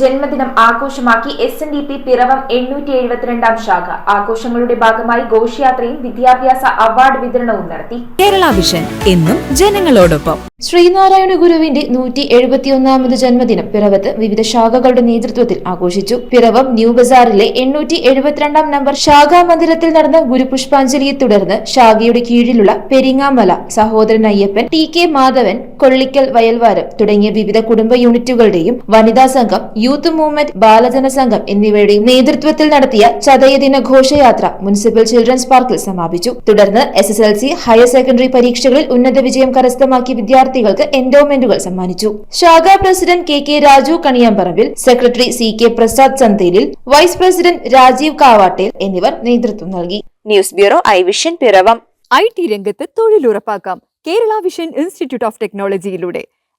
ജന്മദിനം ആഘോഷമാക്കി S N D P Piravom എണ്ണൂറ്റി എഴുപത്തിരണ്ടാം ശാഖ. ആഘോഷങ്ങളുടെ ഭാഗമായി ഘോഷയാത്രയും വിദ്യാഭ്യാസ അവാർഡ് വിതരണവും നടത്തി. കേരള വിഷൻ എന്നും ജനങ്ങളോടൊപ്പം. ശ്രീനാരായണ ഗുരുവിന്റെ നൂറ്റി എഴുപത്തിയൊന്നാമത് ജന്മദിനം പിറവത്ത് വിവിധ ശാഖകളുടെ നേതൃത്വത്തിൽ ആഘോഷിച്ചു. പിറവം ന്യൂ ബസാറിലെ എണ്ണൂറ്റി എഴുപത്തിരണ്ടാം നമ്പർ ശാഖാ മന്ദിരത്തിൽ നടന്ന ഗുരുപുഷ്പാഞ്ജലിയെ തുടർന്ന് ശാഖയുടെ കീഴിലുള്ള പെരിങ്ങാമല സഹോദരൻ അയ്യപ്പൻ ടി കെ മാധവൻ കൊള്ളിക്കൽ വയൽവാരം തുടങ്ങിയ വിവിധ കുടുംബ യൂണിറ്റുകളുടെയും വനിതാ സംഘം യൂത്ത് മൂവ്മെന്റ് ബാലജന സംഘം എന്നിവയുടെയും നേതൃത്വത്തിൽ നടത്തിയ ചതയദിന ഘോഷയാത്ര മുനിസിപ്പൽ ചിൽഡ്രൻസ് പാർക്കിൽ സമാപിച്ചു. തുടർന്ന് S S L C higher secondary പരീക്ഷകളിൽ ഉന്നത വിജയം കരസ്ഥമാക്കിയ വിദ്യാർത്ഥികൾക്ക് എൻഡോമെന്റുകൾ സമ്മാനിച്ചു. ശാഖാ president K K Raju Kaniyamparambil secretary C K Prasad Chanthelil vice president Rajeev Kavattel എന്നിവർ നേതൃത്വം നൽകി. News bureau I vision Piravom. I T രംഗത്ത് തൊഴിലുറപ്പാക്കാം. Kerala vision institute of ടെക്നോളജിയിലൂടെ